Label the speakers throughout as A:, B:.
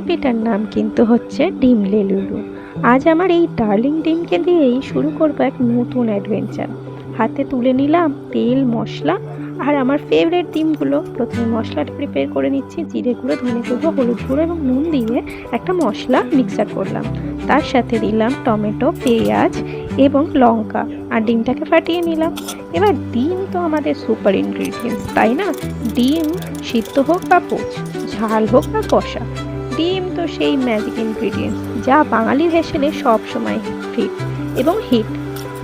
A: রেসিপিটার নাম কিন্তু হচ্ছে ডিম লেলুলু। আজ আমার এই ডার্লিং ডিমকে দিয়েই শুরু করব এক নতুন অ্যাডভেঞ্চার। হাতে তুলে নিলাম তেল, মশলা আর আমার ফেভারিট ডিমগুলো। প্রথমে মশলাটা প্রিপেয়ার করে নিচ্ছি, জিরে গুঁড়ো, ধনে গুঁড়ো, হলুদ গুঁড়ো এবং নুন দিয়ে একটা মশলা মিক্সার করলাম। তার সাথে দিলাম টমেটো, পেঁয়াজ এবং লঙ্কা আর ডিমটাকে ফাটিয়ে নিলাম। এবার ডিম তো আমাদের সুপার ইনগ্রিডিয়েন্টস তাই না? ডিম সিদ্ধ হোক বা পোচ, ঝাল হোক বা কষা। ডিম তো সেই ম্যাজিক ইনগ্রিডিয়েন্টস যা বাঙালির হেসেলে সব সময় ফিট এবং হিট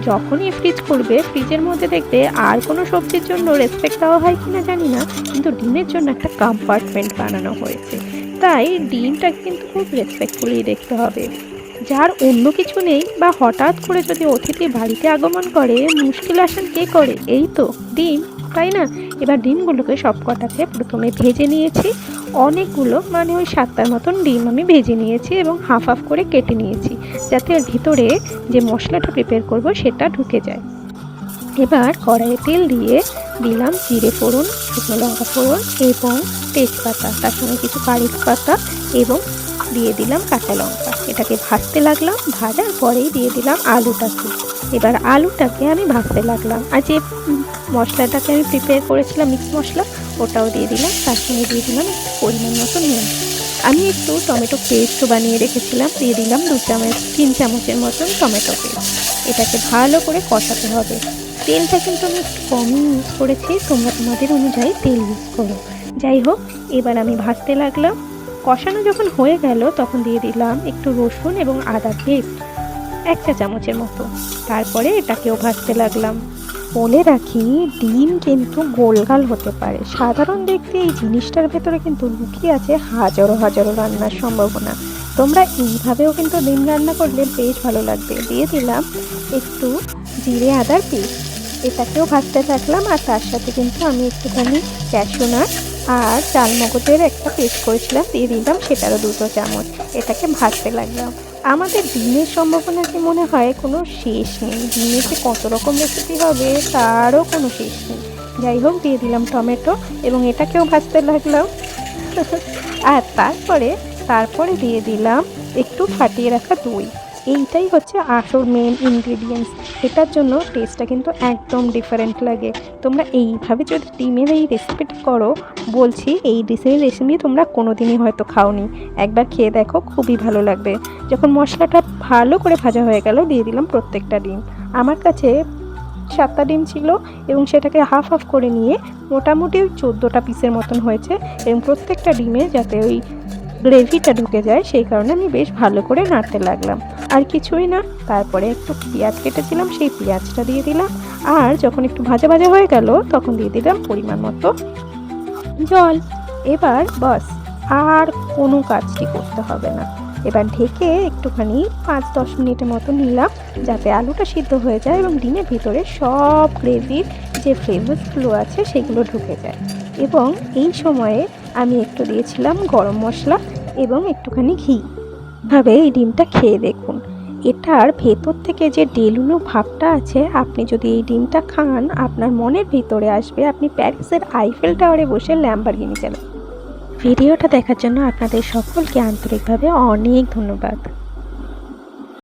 A: যখনই ফ্রিজ করবে ফ্রিজের মধ্যে দেখবে আর কোনো সবজির জন্য রেসপেক্ট দেওয়া হয় কিনা জানি না, কিন্তু ডিমের জন্য একটা কম্পার্টমেন্ট বানানো হয়েছে। তাই ডিমটা কিন্তু খুব রেসপেক্টফুলি দেখতে হবে। যার অন্য কিছু নেই বা হঠাৎ করে যদি অতিথি বাড়িতে আগমন করে, মুশকিল আসেন কে করে? এই তো, ডিম তাই না। এবার ডিমগুলোকে সব কটাকে প্রথমে ভেজে নিয়েছি। অনেকগুলো মানে ওই সাতটার মতন ডিম আমি ভেজে নিয়েছি এবং হাফ হাফ করে কেটে নিয়েছি যাতে ভিতরে যে মশলাটা প্রিপেয়ার করব সেটা ঢুকে যায়। এবার কড়াইয়ে তেল দিয়ে দিলাম জিরে ফোড়ন, শুকনো লঙ্কা ফোড়ন এবং তেজপাতা, তার সঙ্গে কিছু কারি পাতা এবং দিয়ে দিলাম কাঁচা লঙ্কা। এটাকে ভাজতে লাগলাম, ভাজার পরেই দিয়ে দিলাম আলুটাকে। এবার আলুটাকে আমি ভাজতে লাগলাম। আর যে মশলাটাকে আমি প্রিপেয়ার করেছিলাম মিক্স মশলা, ওটাও দিয়ে দিলাম, তার সঙ্গে দিয়ে দিলাম পরিমাণ মতো নুন। আমি একটু টমেটো পেস্টও বানিয়ে রেখেছিলাম, দিয়ে দিলাম দু চামচ, তিন চামচের মতন টমেটো পেস্ট এটাকে ভালো করে কষাতে হবে। তেলটা কিন্তু আমি একটু কমই ইউজ করেছি, তোমরা তোমাদের অনুযায়ী তেল ইউজ করো। যাই হোক, এবার আমি ভাজতে লাগলাম। কষানো যখন হয়ে গেল, তখন দিয়ে দিলাম একটু রসুন এবং আদা পেস্ট এক চা চামচের মতো। তারপরে এটাকেও ভাজতে লাগলাম। বলে রাখি, ডিম কিন্তু গোলগাল হতে পারে। সাধারণ দেখতে এই জিনিসটার ভেতরে কিন্তু লুকিয়ে আছে হাজারো হাজারো রান্নার সম্ভাবনা। তোমরা এইভাবেও কিন্তু ডিম রান্না করলে বেশ ভালো লাগবে। দিয়ে দিলাম একটু জিরে আদার পেস্ট। এটাকেও ভাজতে থাকলাম আর তার সাথে কিন্তু আমি একটুখানি ক্যাশোনাট আর চালমগজের একটা পেস্ট করেছিলাম। দিয়ে দিলাম সেটারও দুটো চামচ। এটাকে ভাজতে লাগলাম। আমাদের দিনের সম্ভাবনা কি মনে হয়? কোনো শেষ নেই। ডিমে যে কত রকম রেসিপি হবে, তারও কোনো শেষ নেই। যাই হোক, দিয়ে দিলাম টমেটো এবং এটাকেও ভাজতে লাগলাম। আর তারপরে তারপরে দিয়ে দিলাম একটু ফাটিয়ে রাখা দই। এইটাই হচ্ছে আসল মেন ইনগ্রিডিয়েন্টস এটার জন্য টেস্টটা কিন্তু একদম ডিফারেন্ট লাগে। তোমরা এইভাবে যদি ডিমের এই রেসিপিটা করো, বলছি এই ডিশের রেসিপি তোমরা কোনো দিনই হয়তো খাওনি। একবার খেয়ে দেখো, খুবই ভালো লাগবে। যখন মশলাটা ভালো করে ভাজা হয়ে গেল, দিয়ে দিলাম প্রত্যেকটা ডিম। আমার কাছে সাতটা ডিম ছিল এবং সেটাকে হাফ হাফ করে নিয়ে মোটামুটি ওই চোদ্দোটা পিসের মতন হয়েছে এবং প্রত্যেকটা ডিমে যাতে ওই গ্রেভিটা ঢুকে যায়, সেই কারণে আমি বেশ ভালো করে নাড়তে লাগলাম। আর কিছুই না। তারপরে একটু পেঁয়াজ কেটেছিলাম, সেই পেঁয়াজটা দিয়ে দিলাম। আর যখন একটু ভাজা ভাজা হয়ে গেল, তখন দিয়ে দিলাম পরিমাণ মতো জল। এবার বাস, আর কোনো কাজটি করতে হবে না। এবার ঢেকে একটুখানি পাঁচ দশ মিনিটের মতো নিলাম, যাতে আলুটা সিদ্ধ হয়ে যায় এবং ডিমের ভিতরে সব গ্রেভির যে ফ্লেভার্সগুলো আছে, সেগুলো ঢুকে যায়। এবং এই সময়ে আমি একটু দিয়েছিলাম গরম মশলা এবং একটুখানি ঘি। ভাবে এই ডিমটা খেয়ে দেখুন। এটার ভেতর থেকে যে ডেলুনো ভাবটা আছে, আপনি যদি এই ডিমটা খান, আপনার মনের ভেতরে আসবে, আপনি প্যারিসের আইফেল টাওয়ারে বসে ল্যাম্বার কিনে চালান ভিডিওটা দেখার জন্য আপনাদের সকলকে আন্তরিকভাবে অনেক ধন্যবাদ।